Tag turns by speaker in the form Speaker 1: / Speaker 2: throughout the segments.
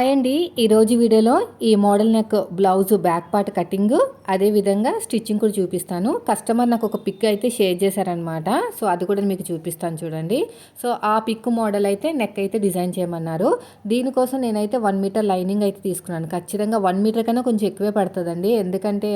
Speaker 1: Hi అండి. ఈరోజు వీడియోలో ఈ model neck blouse back part cutting అదేవిధంగా స్టిచ్చింగ్ కూడా చూపిస్తాను. కస్టమర్ నాకు ఒక పిక్ అయితే షేర్ చేశారనమాట సో అది కూడా మీకు చూపిస్తాను చూడండి. సో ఆ పిక్ మోడల్ అయితే నెక్ అయితే డిజైన్ చేయమన్నారు. దీనికోసం నేనైతే వన్ మీటర్ లైనింగ్ అయితే తీసుకున్నాను. ఖచ్చితంగా వన్ మీటర్ కన్నా కొంచెం ఎక్కువే పడుతుందండి. ఎందుకంటే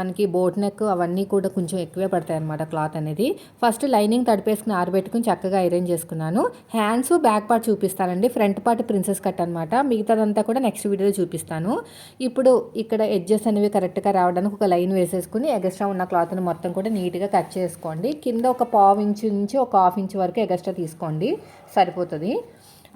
Speaker 1: మనకి బోట్ నెక్ అవన్నీ కూడా కొంచెం ఎక్కువే పడతాయి అనమాట క్లాత్ అనేది. ఫస్ట్ లైనింగ్ తడిపేసుకుని ఆరబెట్టుకుని చక్కగా ఐరన్ చేసుకున్నాను. హ్యాండ్స్ బ్యాక్ పార్ట్ చూపిస్తానండి. ఫ్రంట్ పార్ట్ ప్రిన్సెస్ కట్ అనమాట మిగతాదంతా కూడా నెక్స్ట్ వీడియోలో చూపిస్తాను. ఇప్పుడు ఇక్కడ ఎడ్జెస్ అనేవి కరెక్ట్గా రావడానికి ఒక లైన్ వేసేసుకుని ఎగస్ట్రా ఉన్న క్లాత్ని మొత్తం కూడా నీట్గా కట్ చేసుకోండి. కింద ఒక పావు ఇంచు నుంచి ఒక హాఫ్ ఇంచ్ వరకు ఎగస్ట్రా తీసుకోండి. సరిపోతుంది.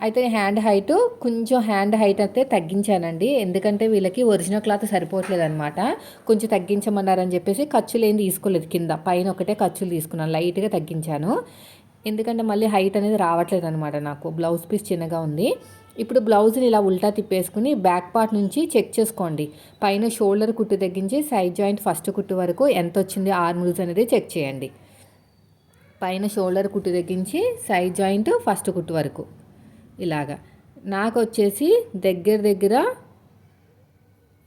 Speaker 1: అయితే హ్యాండ్ హైట్ కొంచెం హ్యాండ్ హైట్ అయితే తగ్గించానండి. ఎందుకంటే వీళ్ళకి ఒరిజినల్ క్లాత్ సరిపోవట్లేదు అనమాట కొంచెం తగ్గించమన్నారని చెప్పేసి ఖర్చులు ఏం తీసుకోలేదు కింద. పైన ఒకటే ఖర్చులు తీసుకున్నాను. లైట్గా తగ్గించాను. ఎందుకంటే మళ్ళీ హైట్ అనేది రావట్లేదు అనమాట నాకు. బ్లౌజ్ పీస్ చిన్నగా ఉంది. ఇప్పుడు బ్లౌజ్ని ఇలా ఉల్టా తిప్పేసుకుని బ్యాక్ పార్ట్ నుంచి చెక్ చేసుకోండి. పైన షోల్డర్ కుట్టు తగ్గించి సైడ్ జాయింట్ ఫస్ట్ కుట్టు వరకు ఎంత వచ్చింది ఆర్మ్ లూజ్ అనేది చెక్ చేయండి. పైన షోల్డర్ కుట్టు తగ్గించి సైడ్ జాయింట్ ఫస్ట్ కుట్టు వరకు. ఇలాగా. నాకు వచ్చేసి దగ్గర దగ్గర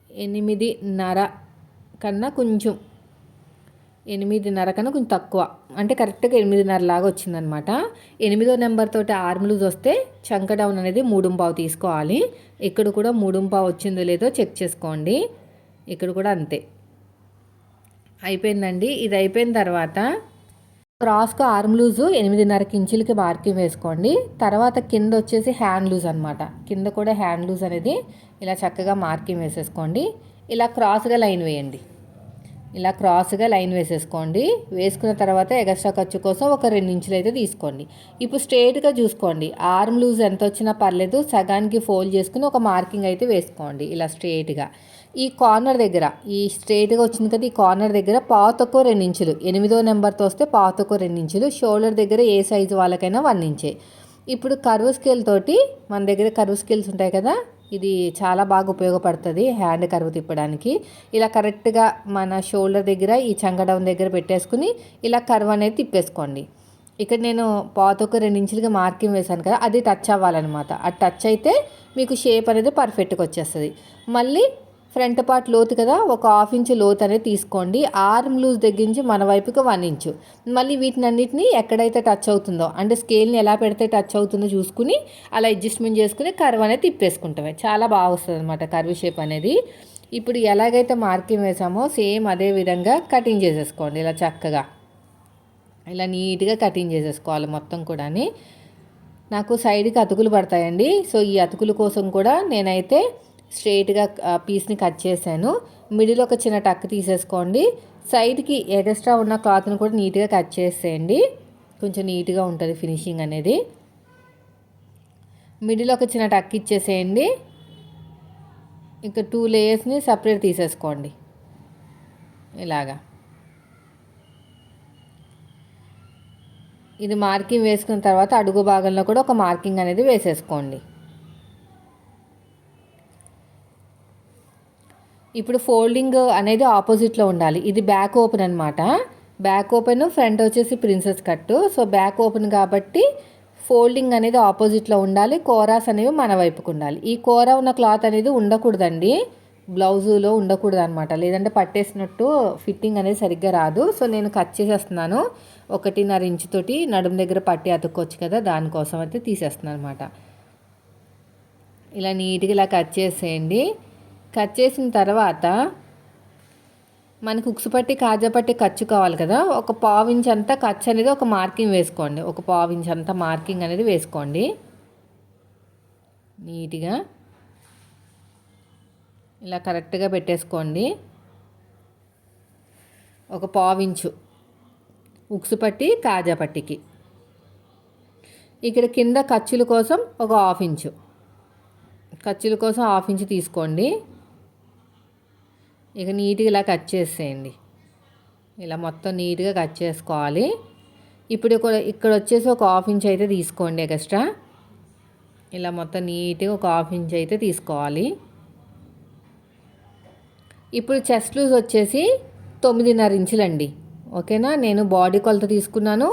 Speaker 1: ఎనిమిదిన్నర కన్నా కొంచెం ఎనిమిదిన్నర కన్నా కొంచెం తక్కువ. అంటే కరెక్ట్గా ఎనిమిదిన్నర లాగా వచ్చిందనమాట ఎనిమిదో నెంబర్ తోటి ఆర్మ్ లూజ్ వస్తే చంక డౌన్ అనేది మూడుంపావు తీసుకోవాలి. ఇక్కడ కూడా మూడుంపావు వచ్చిందో లేదో చెక్ చేసుకోండి. ఇక్కడ కూడా అంతే. అయిపోయిందండి. ఇది అయిపోయిన తర్వాత క్రాస్కు ఆర్మ్ లూజు ఎనిమిదిన్నర ఇంచులకి మార్కింగ్ వేసుకోండి. తర్వాత కింద వచ్చేసి హ్యాండ్ లూజ్ అనమాట కింద కూడా హ్యాండ్ లూజ్ అనేది ఇలా చక్కగా మార్కింగ్ వేసేసుకోండి. ఇలా క్రాస్గా లైన్ వేయండి. ఇలా క్రాస్గా లైన్ వేసేసుకోండి. వేసుకున్న తర్వాత ఎగస్ట్రా ఖర్చు కోసం ఒక రెండు ఇంచులు అయితే తీసుకోండి. ఇప్పుడు స్ట్రేట్గా చూసుకోండి. ఆర్మ్ లూజ్ ఎంత వచ్చినా పర్లేదు సగానికి ఫోల్డ్ చేసుకుని ఒక మార్కింగ్ అయితే వేసుకోండి ఇలా స్ట్రేట్గా. ఈ కార్నర్ దగ్గర ఈ స్ట్రేట్గా వచ్చింది కదా ఈ కార్నర్ దగ్గర పాతకో రెండు ఇంచులు ఎనిమిదో నెంబర్తో వస్తే పాతకో రెండు ఇంచులు షోల్డర్ దగ్గర ఏ సైజు వాళ్ళకైనా వన్ ఇంచే. ఇప్పుడు కర్వ్ స్కేల్ తోటి మన దగ్గర కర్వ్ స్కేల్స్ ఉంటాయి కదా ఇది చాలా బాగా ఉపయోగపడుతుంది హ్యాండ్ కరువు తిప్పడానికి. ఇలా కరెక్ట్గా మన షోల్డర్ దగ్గర ఈ చంగడౌన్ దగ్గర పెట్టేసుకుని ఇలా కరువు అనేది తిప్పేసుకోండి. ఇక్కడ నేను పాతొక రెండు ఇంచులుగా మార్కింగ్ వేశాను కదా అది టచ్ అవ్వాలన్నమాట. అది టచ్ అయితే మీకు షేప్ అనేది పర్ఫెక్ట్గా వచ్చేస్తుంది. మళ్ళీ ఫ్రంట్ పార్ట్ లోతు కదా ఒక హాఫ్ ఇంచ్ లోతు అనేది తీసుకోండి. ఆర్మ్ లూజ్ దగ్గరించి మన వైపుకి వన్ ఇంచు. మళ్ళీ వీటిని అన్నిటిని ఎక్కడైతే టచ్ అవుతుందో అంటే స్కేల్ని ఎలా పెడితే టచ్ అవుతుందో చూసుకుని అలా అడ్జస్ట్మెంట్ చేసుకుని కర్వ్ అనేది తిప్పేసుకుంటామే. చాలా బాగా వస్తుంది అనమాట కర్వ్ షేప్ అనేది. ఇప్పుడు ఎలాగైతే మార్కింగ్ వేసామో సేమ్ అదే విధంగా కటింగ్ చేసేసుకోండి. ఇలా చక్కగా. ఇలా నీట్గా కటింగ్ చేసేసుకోవాలి మొత్తం కూడా నాకు సైడ్కి అతుకులు పడతాయండి. సో ఈ అతుకుల కోసం కూడా నేనైతే స్ట్రైట్గా పీస్ని కట్ చేశాను. మిడిల్ ఒక చిన్న టక్ తీసేసుకోండి. సైడ్కి ఎగస్ట్రా ఉన్న క్లాత్ని కూడా నీట్గా కట్ చేసేయండి. కొంచెం నీట్గా ఉంటుంది ఫినిషింగ్ అనేది. మిడిల్ ఒక చిన్న టక్ ఇచ్చేసేయండి. ఇంకా టూ లేయర్స్ని సపరేట్ తీసేసుకోండి. ఇలాగా. ఇది మార్కింగ్ వేసుకున్న తర్వాత అడుగు భాగంలో కూడా ఒక మార్కింగ్ అనేది వేసేసుకోండి. ఇప్పుడు ఫోల్డింగ్ అనేది ఆపోజిట్లో ఉండాలి. ఇది బ్యాక్ ఓపెన్ అనమాట బ్యాక్ ఓపెన్ ఫ్రంట్ వచ్చేసి princess cut. So back open కాబట్టి ఫోల్డింగ్ అనేది ఆపోజిట్లో ఉండాలి. కోరాస్ అనేవి మన వైపుకు ఉండాలి. ఈ కోర ఉన్న క్లాత్ అనేది ఉండకూడదండి. బ్లౌజులో ఉండకూడదు అనమాట లేదంటే పట్టేసినట్టు ఫిట్టింగ్ అనేది సరిగ్గా రాదు. సో నేను కట్ చేసేస్తున్నాను. ఒకటిన్నర ఇంచుతోటి నడుము దగ్గర పట్టి అతుక్కోవచ్చు కదా దానికోసం అయితే తీసేస్తున్నాను అనమాట ఇలా నీట్గా ఇలా కట్ చేసేయండి. కట్ చేసిన తర్వాత మనకి ఉక్సుపట్టి పట్టి కాజా పట్టి ఖర్చు కావాలి కదా. ఒక పావు ఇంచ్ అంతా ఖర్చు అనేది ఒక మార్కింగ్ వేసుకోండి. ఒక పావు ఇంచ్ అంతా మార్కింగ్ అనేది వేసుకోండి. నీట్గా. ఇలా కరెక్ట్గా పెట్టేసుకోండి. ఒక పావించు ఉక్సు పట్టి కాజా పట్టికి ఇక్కడ కింద ఖర్చుల కోసం ఒక హాఫ్ ఇంచు. ఖర్చుల కోసం హాఫ్ ఇంచు తీసుకోండి. ఇక నీట్గా ఇలా కట్ చేసేయండి. ఇలా మొత్తం నీట్గా కట్ చేసుకోవాలి. ఇప్పుడు ఇక్కడ వచ్చేసి ఒక హాఫ్ ఇంచ్ అయితే తీసుకోండి ఎక్స్ట్రా. ఇలా మొత్తం నీట్గా ఒక హాఫ్ ఇంచ్ అయితే తీసుకోవాలి. ఇప్పుడు చెస్ట్ లూజ్ వచ్చేసి తొమ్మిదిన్నర ఇంచులండి. ఓకేనా? నేను బాడీ కొలత తీసుకున్నాను.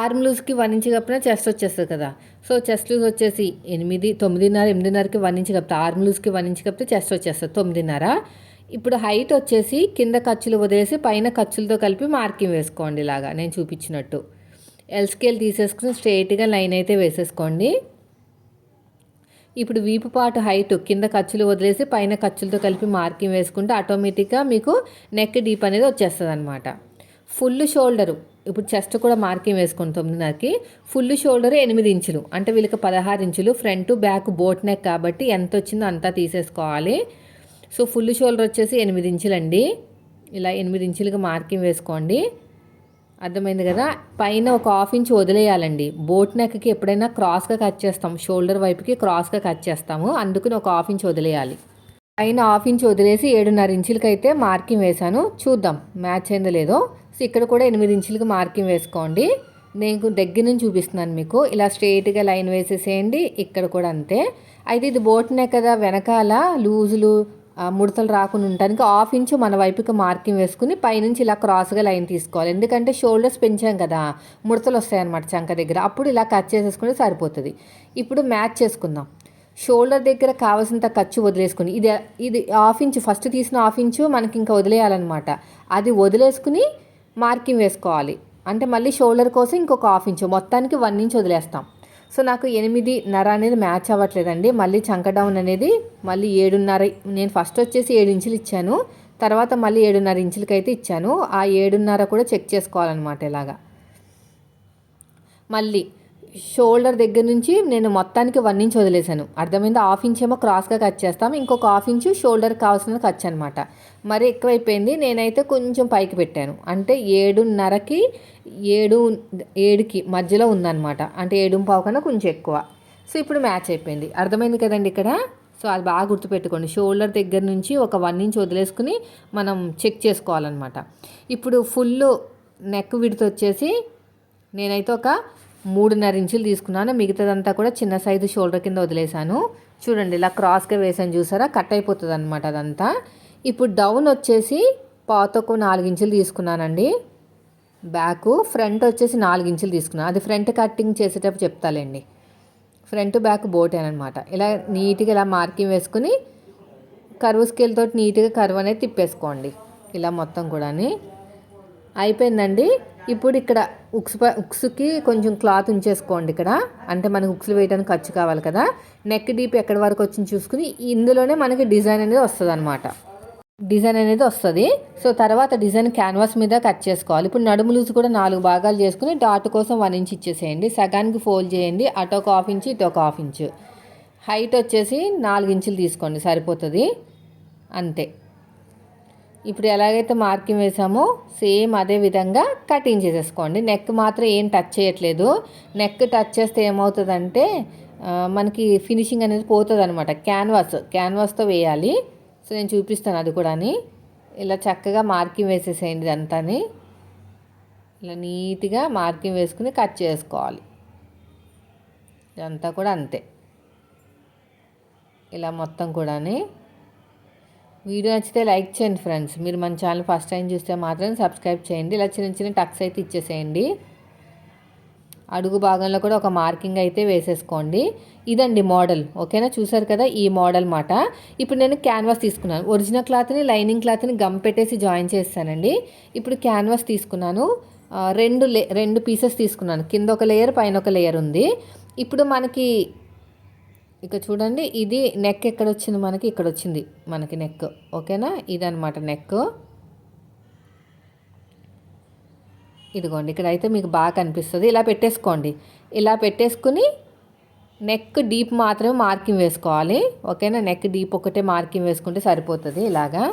Speaker 1: ఆర్మ్ లూజ్కి వన్ ఇంచ్ కప్పిన చెస్ట్ వచ్చేస్తుంది కదా. సో చెస్ట్ లూజ్ వచ్చేసి ఎనిమిది తొమ్మిదిన్నర ఎనిమిదిన్నరకి వన్ ఇంచ్ కప్పితే ఆర్మ్ లూజ్కి వన్ ఇంచ్ కప్పితే చెస్ట్ వచ్చేస్తుంది తొమ్మిదిన్నర. ఇప్పుడు హైట్ వచ్చేసి కింద ఖర్చులు వదిలేసి పైన ఖర్చులతో కలిపి మార్కింగ్ వేసుకోండి ఇలాగా నేను చూపించినట్టు. ఎల్ స్కేల్ తీసేసుకుని స్ట్రైట్గా లైన్ అయితే వేసేసుకోండి. ఇప్పుడు వీపు పాటు హైట్ కింద ఖర్చులు వదిలేసి పైన ఖర్చులతో కలిపి మార్కింగ్ వేసుకుంటే ఆటోమేటిక్గా మీకు నెక్ డీప్ అనేది వచ్చేస్తుంది అనమాట ఫుల్ షోల్డరు ఇప్పుడు చెస్ట్ కూడా మార్కింగ్ వేసుకుని తొమ్మిదిన్నరకి. ఫుల్ షోల్డర్ ఎనిమిది ఇంచులు అంటే వీళ్ళకి పదహారు ఇంచులు ఫ్రంట్ బ్యాక్ బోట్ నెక్ కాబట్టి ఎంత వచ్చిందో అంతా తీసేసుకోవాలి. సో ఫుల్ షోల్డర్ వచ్చేసి ఎనిమిది ఇంచులండి. ఇలా ఎనిమిది ఇంచులుగా మార్కింగ్ వేసుకోండి. అర్థమైంది కదా? పైన ఒక హాఫ్ ఇంచ్ వదిలేయాలండి. బోట్ నెక్కి ఎప్పుడైనా క్రాస్గా కట్ చేస్తాం. షోల్డర్ వైపుకి క్రాస్గా కట్ చేస్తాము. అందుకని ఒక హాఫ్ ఇంచ్ వదిలేయాలి. పైన హాఫ్ ఇంచ్ వదిలేసి ఏడున్నర ఇంచులకి అయితే మార్కింగ్ వేశాను. చూద్దాం. మ్యాచ్ అయిందో లేదో? సో ఇక్కడ కూడా ఎనిమిది ఇంచులకి మార్కింగ్ వేసుకోండి. నేను దగ్గర నుంచి చూపిస్తున్నాను మీకు. ఇలా స్ట్రైట్గా లైన్ వేసేసేయండి. ఇక్కడ కూడా అంతే. అయితే ఇది బోట్ నెక్ కదా? వెనకాల లూజులు ముడతలు రాకుండా ఉండడానికి హాఫ్ ఇంచు మన వైపుకి మార్కింగ్ వేసుకుని పైనుంచి ఇలా క్రాస్గా లైన్ తీసుకోవాలి. ఎందుకంటే షోల్డర్స్ పెంచాం కదా ముడతలు వస్తాయన్నమాట చంక దగ్గర. అప్పుడు ఇలా కట్ చేసేసుకుంటే సరిపోతుంది. ఇప్పుడు మ్యాచ్ చేసుకుందాం. షోల్డర్ దగ్గర కావాల్సినంత ఖర్చు వదిలేసుకుని ఇది ఇది హాఫ్ ఇంచు ఫస్ట్ తీసిన హాఫ్ ఇంచు మనకి ఇంకా వదిలేయాలన్నమాట. అది వదిలేసుకుని మార్కింగ్ వేసుకోవాలి. అంటే మళ్ళీ షోల్డర్ కోసం ఇంకొక హాఫ్ ఇంచు మొత్తానికి వన్ ఇంచ్ వదిలేస్తాం. సో నాకు ఎనిమిదిన్నర అనేది మ్యాచ్ అవ్వట్లేదండి. మళ్ళీ చంక డౌన్ అనేది మళ్ళీ ఏడున్నర నేను ఫస్ట్ వచ్చేసి ఏడు ఇంచులు ఇచ్చాను. తర్వాత మళ్ళీ ఏడున్నర ఇంచులకి అయితే ఇచ్చాను. ఆ ఏడున్నర కూడా చెక్ చేసుకోవాలన్నమాట ఇలాగా మళ్ళీ షోల్డర్ దగ్గర నుంచి నేను మొత్తానికి వన్ ఇంచ్ వదిలేశాను. అర్థమైంది? హాఫ్ ఇంచ్ ఏమో క్రాస్గా కట్ చేస్తాం ఇంకొక హాఫ్ ఇంచ్ షోల్డర్ కావాల్సిన ఖర్చు అనమాట మరి ఎక్కువైపోయింది నేనైతే కొంచెం పైకి పెట్టాను. అంటే ఏడున్నరకి ఏడు ఏడుకి మధ్యలో ఉందన్నమాట. అంటే ఏడు పావు కన్నా కొంచెం ఎక్కువ. సో ఇప్పుడు మ్యాచ్ అయిపోయింది. అర్థమైంది కదండి ఇక్కడ? సో అది బాగా గుర్తుపెట్టుకోండి. షోల్డర్ దగ్గర నుంచి ఒక వన్ ఇంచ్ వదిలేసుకుని మనం చెక్ చేసుకోవాలన్నమాట. ఇప్పుడు ఫుల్ నెక్ విడత వచ్చేసి నేనైతే ఒక మూడున్నర ఇంచులు తీసుకున్నాను. మిగతాదంతా కూడా చిన్న సైజు షోల్డర్ కింద వదిలేశాను. చూడండి ఇలా క్రాస్గా వేసాను చూసారా? కట్ అయిపోతుంది అనమాట అదంతా. ఇప్పుడు డౌన్ వచ్చేసి పాతకు నాలుగు ఇంచులు తీసుకున్నానండి. బ్యాక్ ఫ్రంట్ వచ్చేసి నాలుగు ఇంచులు తీసుకున్నాను. అది ఫ్రంట్ కట్టింగ్ చేసేటప్పుడు చెప్తాలేండి. ఫ్రంట్ బ్యాక్ బోటేనమాట ఇలా నీట్గా ఇలా మార్కింగ్ వేసుకుని కరువు స్కేల్ తోటి నీట్గా కరువు అనేది తిప్పేసుకోండి. ఇలా మొత్తం కూడా అయిపోయిందండి. ఇప్పుడు ఇక్కడ ఉక్స్ ఉక్స్కి కొంచెం క్లాత్ ఉంచేసుకోండి ఇక్కడ. అంటే మనకి ఉక్స్లు వేయడానికి ఖర్చు కావాలి కదా. నెక్ డీప్ ఎక్కడి వరకు వచ్చింది చూసుకుని ఇందులోనే మనకి డిజైన్ అనేది వస్తుంది అనమాట డిజైన్ అనేది వస్తుంది. సో తర్వాత డిజైన్ క్యాన్వాస్ మీద కట్ చేసుకోవాలి. ఇప్పుడు నడుము లూజ్ కూడా నాలుగు భాగాలు చేసుకుని డాట్ కోసం వన్ ఇంచ్ ఇచ్చేసేయండి. సగానికి ఫోల్డ్ చేయండి. అటు ఒక హాఫ్ ఇంచ్ ఇటు ఒక హాఫ్ ఇంచ్. హైట్ వచ్చేసి నాలుగు ఇంచులు తీసుకోండి. సరిపోతుంది. అంతే. ఇప్పుడు ఎలాగైతే మార్కింగ్ వేసామో సేమ్ అదే విధంగా కటింగ్ చేసేసుకోండి. నెక్ మాత్రం ఏం టచ్ చేయట్లేదు. నెక్ టచ్ చేస్తే ఏమవుతుందంటే మనకి ఫినిషింగ్ అనేది పోతుంది అనమాట క్యాన్వాస్ క్యాన్వాస్తో వేయాలి. సో నేను చూపిస్తాను అది కూడా ఇలా చక్కగా మార్కింగ్ వేసేసేయండి ఇదంతా ఇలా నీట్గా మార్కింగ్ వేసుకుని కట్ చేసుకోవాలి. ఇదంతా కూడా అంతే. ఇలా మొత్తం కూడా వీడియో నచ్చితే లైక్ చేయండి ఫ్రెండ్స్. మీరు మన ఛానల్ ఫస్ట్ టైం చూస్తే మాత్రం సబ్స్క్రైబ్ చేయండి. ఇలా చిన్న చిన్న టక్స్ అయితే ఇచ్చేసేయండి. అడుగు భాగంలో కూడా ఒక మార్కింగ్ అయితే వేసేసుకోండి. ఇదండి మోడల్. ఓకేనా? చూసారు కదా ఈ మోడల్ మాట. ఇప్పుడు నేను క్యాన్వాస్ తీసుకున్నాను. ఒరిజినల్ క్లాత్ని లైనింగ్ క్లాత్ని గమ్ పెట్టేసి జాయిన్ చేస్తానండి. ఇప్పుడు క్యాన్వాస్ తీసుకున్నాను. రెండు లే రెండు పీసెస్ తీసుకున్నాను. కింద ఒక లేయర్ పైన ఒక లేయర్ ఉంది. ఇప్పుడు మనకి ఇక చూడండి ఇది నెక్ ఎక్కడ వచ్చింది మనకి? ఇక్కడ వచ్చింది మనకి నెక్ ఓకేనా? ఇదనమాట నెక్ ఇదిగోండి ఇక్కడ అయితే మీకు బాగా కనిపిస్తుంది. ఇలా పెట్టేసుకోండి. ఇలా పెట్టేసుకుని నెక్ డీప్ మాత్రమే మార్కింగ్ వేసుకోవాలి. ఓకేనా? నెక్ డీప్ ఒకటే మార్కింగ్ వేసుకుంటే సరిపోతుంది ఇలాగా.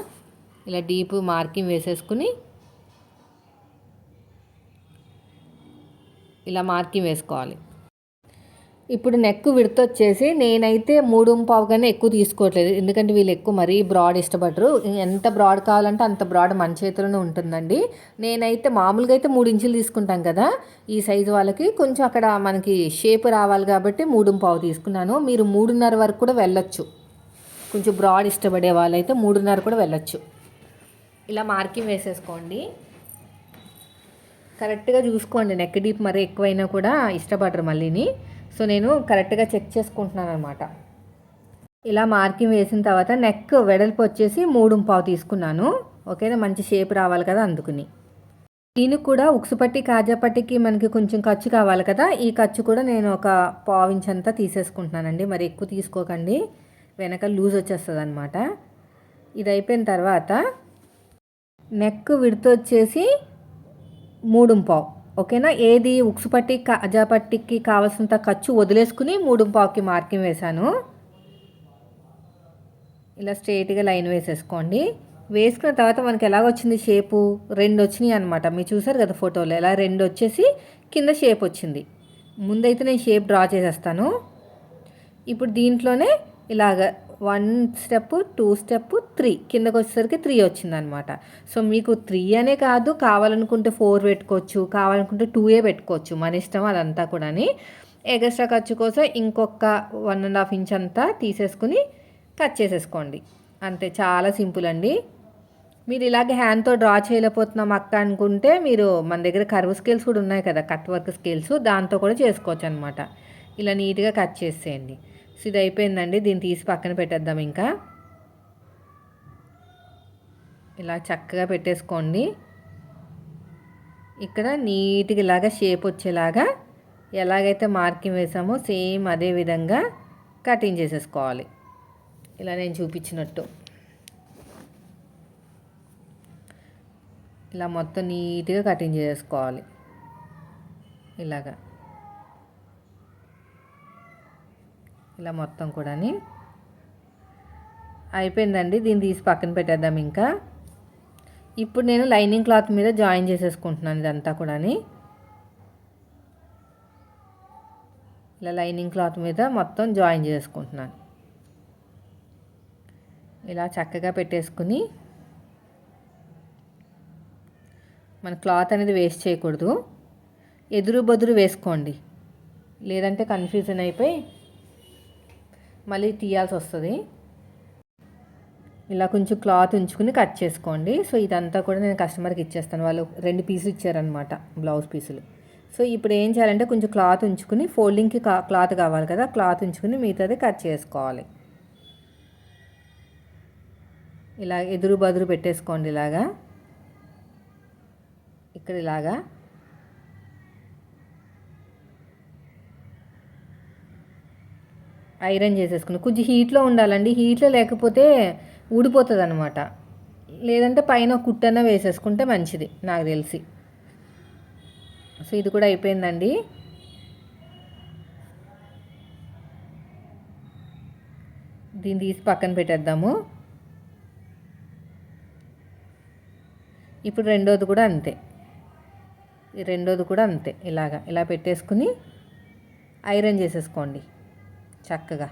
Speaker 1: ఇలా డీప్ మార్కింగ్ వేసేసుకుని ఇలా మార్కింగ్ వేసుకోవాలి. ఇప్పుడు నెక్ విడత వచ్చేసి నేనైతే మూడు పావు కన్నా ఎక్కువ తీసుకోవట్లేదు. ఎందుకంటే వీళ్ళు ఎక్కువ మరీ బ్రాడ్ ఇష్టపడరు. ఎంత బ్రాడ్ కావాలంటే అంత బ్రాడ్ మన చేతిలోనే ఉంటుందండి. నేనైతే మామూలుగా అయితే మూడు ఇంచులు తీసుకుంటాం కదా. ఈ సైజు వాళ్ళకి కొంచెం అక్కడ మనకి షేప్ రావాలి కాబట్టి మూడు పావు తీసుకున్నాను. మీరు మూడున్నర వరకు కూడా వెళ్ళొచ్చు. కొంచెం బ్రాడ్ ఇష్టపడే వాళ్ళైతే మూడున్నర కూడా వెళ్ళొచ్చు. ఇలా మార్కింగ్ వేసేసుకోండి. కరెక్ట్గా చూసుకోండి. నెక్ డీప్ మరీ ఎక్కువైనా కూడా ఇష్టపడరు మళ్ళీని. సో నేను కరెక్ట్గా చెక్ చేసుకుంటున్నాను అనమాట ఇలా మార్కింగ్ వేసిన తర్వాత నెక్ వెడల్పు వచ్చేసి మూడు పావు తీసుకున్నాను. ఓకేనా? మంచి షేప్ రావాలి కదా అందుకుని. దీనికి కూడా ఉక్సుపట్టి కాజాపట్టికి మనకి కొంచెం ఖర్చు కావాలి కదా. ఈ ఖర్చు కూడా నేను ఒక పావు ఇంచ్ అంతా తీసేసుకుంటున్నానండి. మరి ఎక్కువ తీసుకోకండి. వెనక లూజ్ వచ్చేస్తుంది అనమాట ఇది అయిపోయిన తర్వాత నెక్ విడత వచ్చేసి మూడు పావు. ఓకేనా? ఏది? ఉక్సుపట్టి కాజాపట్టికి కావాల్సినంత ఖర్చు వదిలేసుకుని మూడు పావుకి మార్కింగ్ వేశాను. ఇలా స్ట్రేట్గా లైన్ వేసేసుకోండి. వేసుకున్న తర్వాత మనకి ఎలా వచ్చింది షేపు? రెండు వచ్చినాయి అనమాట మీరు చూసారు కదా ఫోటోలో? ఎలా రెండు వచ్చేసి కింద షేప్ వచ్చింది. ముందైతే నేను షేప్ డ్రా చేసేస్తాను. ఇప్పుడు దీంట్లోనే ఇలాగ one step two step three. కిందకు వచ్చేసరికి త్రీ వచ్చిందనమాట. సో మీకు త్రీ అనే కాదు కావాలనుకుంటే ఫోర్ పెట్టుకోవచ్చు కావాలనుకుంటే టూయే పెట్టుకోవచ్చు మన ఇష్టం అదంతా కూడా ఎగస్ట్రా ఖర్చు కోసం ఇంకొక వన్ అండ్ హాఫ్ ఇంచ్ అంతా తీసేసుకుని కట్ చేసేసుకోండి. అంతే చాలా సింపుల్ అండి. మీరు ఇలాగే హ్యాండ్తో డ్రా చేయలేకపోతున్నాం అక్క అనుకుంటే మీరు మన దగ్గర కర్వ్ స్కేల్స్ కూడా ఉన్నాయి కదా కట్ వర్క్ స్కేల్స్ దాంతో కూడా చేసుకోవచ్చు అనమాట ఇలా నీట్గా కట్ చేసేయండి. ఇది అయిపోయిందండి దీన్ని తీసి పక్కన పెట్టేద్దాం ఇంకా. ఇలా చక్కగా పెట్టేసుకోండి. ఇక్కడ నీట్గా ఇలాగా షేప్ వచ్చేలాగా ఎలాగైతే మార్కింగ్ వేసామో సేమ్ అదే విధంగా కటింగ్ చేసేసుకోవాలి. ఇలా నేను చూపించినట్టు. ఇలా మొత్తం నీట్గా కటింగ్ చేసుకోవాలి ఇలాగా. ఇలా మొత్తం కూడా అయిపోయిందండి దీన్ని తీసి పక్కన పెట్టేద్దాం ఇంకా. ఇప్పుడు నేను లైనింగ్ క్లాత్ మీద జాయిన్ చేసేసుకుంటున్నాను ఇదంతా కూడా ఇలా లైనింగ్ క్లాత్ మీద మొత్తం జాయిన్ చేసుకుంటున్నాను. ఇలా చక్కగా పెట్టేసుకుని మన క్లాత్ అనేది వేస్ట్ చేయకూడదు. ఎదురు బదురు వేసుకోండి. లేదంటే కన్ఫ్యూజన్ అయిపోయి మళ్ళీ తీయాల్సి వస్తుంది ఇలా కొంచెం క్లాత్ ఉంచుకుని కట్ చేసుకోండి. సో ఇదంతా కూడా నేను కస్టమర్కి ఇచ్చేస్తాను. వాళ్ళు రెండు పీసులు ఇచ్చారనమాట బ్లౌజ్ పీసులు. సో ఇప్పుడు ఏం చేయాలంటే కొంచెం క్లాత్ ఉంచుకుని ఫోల్డింగ్కి క్లాత్ కావాలి కదా క్లాత్ ఉంచుకుని మిగతాది కట్ చేసుకోవాలి. ఇలా ఎదురు బదురు పెట్టేసుకోండి ఇలాగా. ఇక్కడ ఇలాగా. ఐరన్ చేసేసుకుని. కొంచెం హీట్లో ఉండాలండి. హీట్లో లేకపోతే ఊడిపోతుంది అనమాట లేదంటే పైన కుట్టన వేసేసుకుంటే మంచిది నాకు తెలిసి. సో ఇది కూడా అయిపోయిందండి. దీన్ని తీసి పక్కన పెట్టేద్దాము. ఇప్పుడు రెండోది కూడా అంతే. రెండోది కూడా అంతే. ఇలాగా ఇలా పెట్టేసుకుని ఐరన్ చేసేసుకోండి. చక్కగా.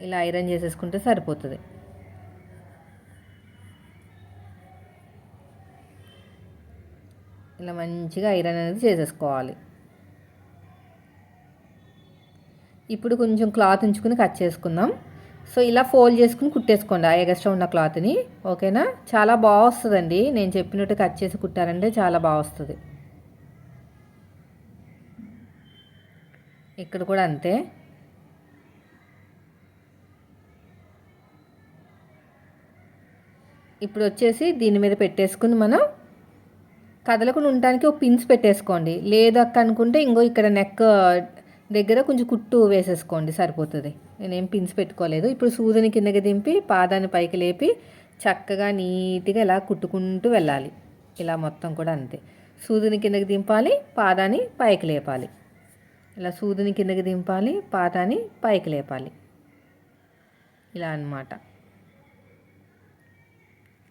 Speaker 1: ఇలా ఐరన్ చేసేసుకుంటే సరిపోతుంది. ఇలా మంచిగా ఐరన్ అనేది చేసేసుకోవాలి. ఇప్పుడు కొంచెం క్లాత్ ఉంచుకుని కట్ చేసుకుందాం. సో ఇలా ఫోల్డ్ చేసుకుని కుట్టేసుకోండి. ఆ ఎగస్ట్రా ఉన్న క్లాత్ని. ఓకేనా? చాలా బాగా వస్తుందండి. నేను చెప్పినట్టు కట్ చేసి కుట్టారంటే చాలా బాగా వస్తుంది. ఇక్కడ కూడా అంతే. ఇప్పుడు వచ్చేసి దీని మీద పెట్టేసుకుని మనం కదలకుండా ఉండటానికి ఒక పిన్స్ పెట్టేసుకోండి. లేదక్క అనుకుంటే ఇంకో ఇక్కడ నెక్ దగ్గర కొంచెం కుట్టు వేసేసుకోండి సరిపోతుంది. నేనేం పిన్స్ పెట్టుకోలేదు. ఇప్పుడు సూదిని కిందకి దింపి పాదాన్ని పైకి లేపి చక్కగా నీట్గా ఇలా కుట్టుకుంటూ వెళ్ళాలి. ఇలా మొత్తం కూడా అంతే. సూదిని కిందకి దింపాలి పాదాన్ని పైకి లేపాలి. ఇలా సూదిని కిందకి దింపాలి పాదాన్ని పైకి లేపాలి. ఇలా అనమాట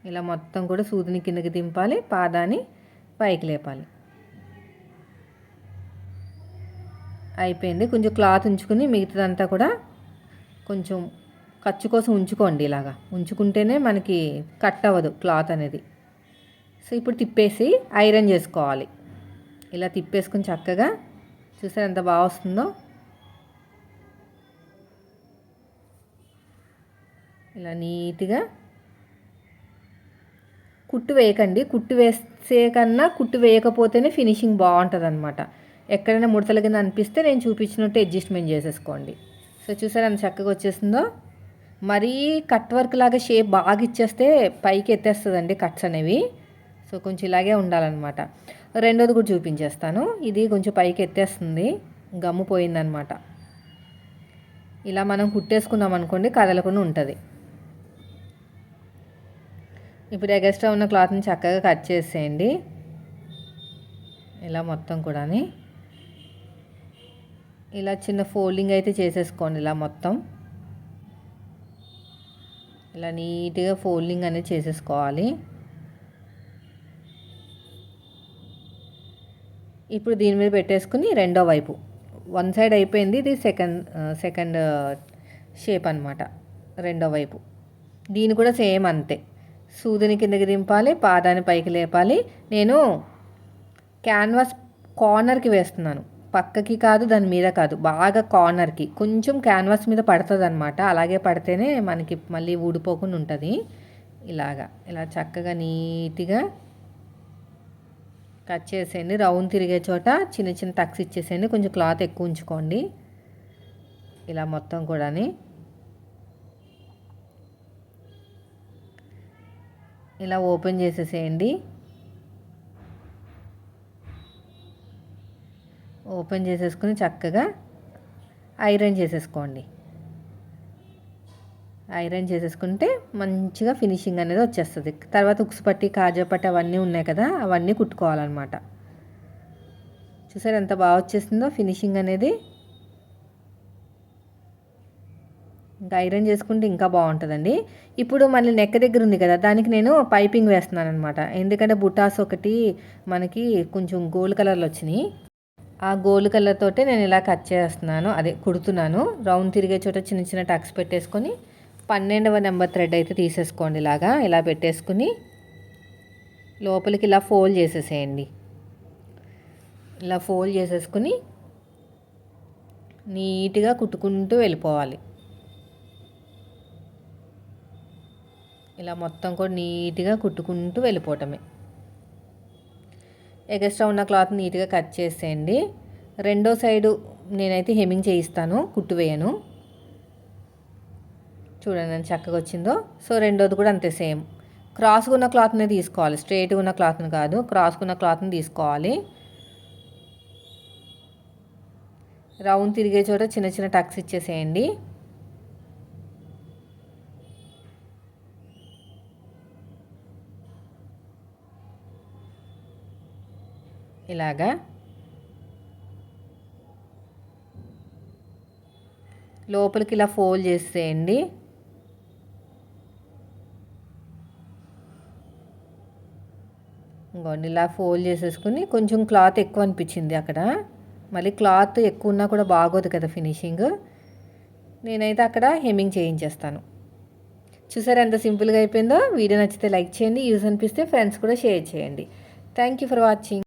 Speaker 1: ఇలా మొత్తం కూడా సూదిని కిందకి దింపాలి పాదాన్ని పైకి లేపాలి. అయిపోయింది. కొంచెం క్లాత్ ఉంచుకుని మిగతాదంతా కూడా కొంచెం ఖర్చు కోసం ఉంచుకోండి ఇలాగా. ఉంచుకుంటేనే మనకి కట్ అవ్వదు క్లాత్ అనేది. సో ఇప్పుడు తిప్పేసి ఐరన్ చేసుకోవాలి. ఇలా తిప్పేసుకుని చక్కగా చూసారు ఎంత బాగా వస్తుందో? ఇలా నీట్గా కుట్టు వేయకండి. కుట్టు వేసే కన్నా కుట్టు వేయకపోతేనే ఫినిషింగ్ బాగుంటుంది అనమాట ఎక్కడైనా ముడతల కింద అనిపిస్తే నేను చూపించినట్టు అడ్జస్ట్మెంట్ చేసేసుకోండి. సో చూసారా అంత చక్కగా వచ్చేసిందో మరీ కట్ వర్క్ లాగా షేప్ బాగా ఇచ్చేస్తే పైకి ఎత్తేస్తుందండి కట్స్ అనేవి. సో కొంచెం ఇలాగే ఉండాలన్నమాట. రెండోది కూడా చూపించేస్తాను. ఇది కొంచెం పైకి ఎత్తేస్తుంది. గమ్ము పోయిందనమాట. ఇలా మనం కుట్టేసుకున్నాం అనుకోండి కదలకుండా ఉంటుంది. ఇప్పుడు ఎగస్ట్రా ఉన్న క్లాత్ని చక్కగా కట్ చేసేయండి. ఇలా మొత్తం కూడా ఇలా చిన్న ఫోల్డింగ్ అయితే చేసేసుకోండి ఇలా మొత్తం. ఇలా నీట్గా ఫోల్డింగ్ అనేది చేసేసుకోవాలి. ఇప్పుడు దీని మీద పెట్టేసుకుని రెండో వైపు. వన్ సైడ్ అయిపోయింది ఇది సెకండ్ సెకండ్ షేప్ అనమాట రెండో వైపు. దీని కూడా సేమ్ అంతే. సూదిని కిందకి దింపాలి పాదాన్ని పైకి లేపాలి. నేను క్యాన్వాస్ కార్నర్కి వేస్తున్నాను. పక్కకి కాదు దాని మీద కాదు. బాగా కార్నర్కి. కొంచెం క్యాన్వాస్ మీద పడుతుంది అనమాట అలాగే పడితేనే మనకి మళ్ళీ ఊడిపోకుండా ఉంటుంది. ఇలాగా. ఇలా చక్కగా నీట్గా కట్ చేసేయండి. రౌండ్ తిరిగే చోట చిన్న చిన్న టక్స్ ఇచ్చేసేయండి. కొంచెం క్లాత్ ఎక్కువ ఉంచుకోండి. ఇలా మొత్తం కూడాని. ఇలా ఓపెన్ చేసేసేయండి. ఓపెన్ చేసేసుకుని చక్కగా ఐరన్ చేసేసుకోండి. ఐరన్ చేసేసుకుంటే మంచిగా ఫినిషింగ్ అనేది వచ్చేస్తుంది. తర్వాత ఉక్సుపట్టి కాజాపట్టి అవన్నీ ఉన్నాయి కదా అవన్నీ కుట్టుకోవాలన్నమాట. చూసారు ఎంత బాగా వచ్చేసిందో ఫినిషింగ్ అనేది? ఇంకా ఐరన్ చేసుకుంటే ఇంకా బాగుంటుందండి. ఇప్పుడు మళ్ళీ నెక్క దగ్గర ఉంది కదా దానికి నేను పైపింగ్ వేస్తున్నాను అనమాట ఎందుకంటే బుటాస్ ఒకటి మనకి కొంచెం గోల్డ్ కలర్లో వచ్చినాయి. ఆ గోల్డ్ కలర్ తోటే నేను ఇలా కట్ చేస్తున్నాను అదే కుడుతున్నాను. రౌండ్ తిరిగే చోట చిన్న చిన్న టక్స్ పెట్టేసుకొని పన్నెండవ నెంబర్ థ్రెడ్ అయితే తీసేసుకోండి ఇలాగా. ఇలా పెట్టేసుకుని లోపలికి ఇలా ఫోల్డ్ చేసేసేయండి. ఇలా ఫోల్డ్ చేసేసుకుని నీట్గా కుట్టుకుంటూ వెళ్ళిపోవాలి. ఇలా మొత్తం కూడా నీట్గా కుట్టుకుంటూ వెళ్ళిపోవటమే. ఎగస్ట్రా ఉన్న క్లాత్ నీట్గా కట్ చేసేయండి. రెండో సైడు నేనైతే హెమ్మింగ్ చేయిస్తాను కుట్టు వేయను. చూడండి ఎంత చక్కగా వచ్చిందో. సో రెండోది కూడా అంతే సేమ్. క్రాస్గా ఉన్న క్లాత్ని తీసుకోవాలి. స్ట్రైట్గా ఉన్న క్లాత్ని కాదు. క్రాస్గా ఉన్న క్లాత్ని తీసుకోవాలి. రౌండ్ తిరిగే చోట చిన్న చిన్న టక్స్ ఇచ్చేసేయండి. ఇలాగా. లోపలికి ఇలా ఫోల్డ్ చేసేయండి. చూడండి ఇలా ఫోల్డ్ చేసేసుకుని కొంచెం క్లాత్ ఎక్కువ అనిపించింది అక్కడ. మళ్ళీ క్లాత్ ఎక్కువ ఉన్నా కూడా బాగోదు కదా ఫినిషింగ్ నేనైతే అక్కడ హెమ్మింగ్ చేయించేస్తాను. చూసారు ఎంత సింపుల్గా అయిపోయిందో? వీడియో నచ్చితే లైక్ చేయండి యూజ్ అనిపిస్తే ఫ్రెండ్స్ కూడా షేర్ చేయండి. Thank you for watching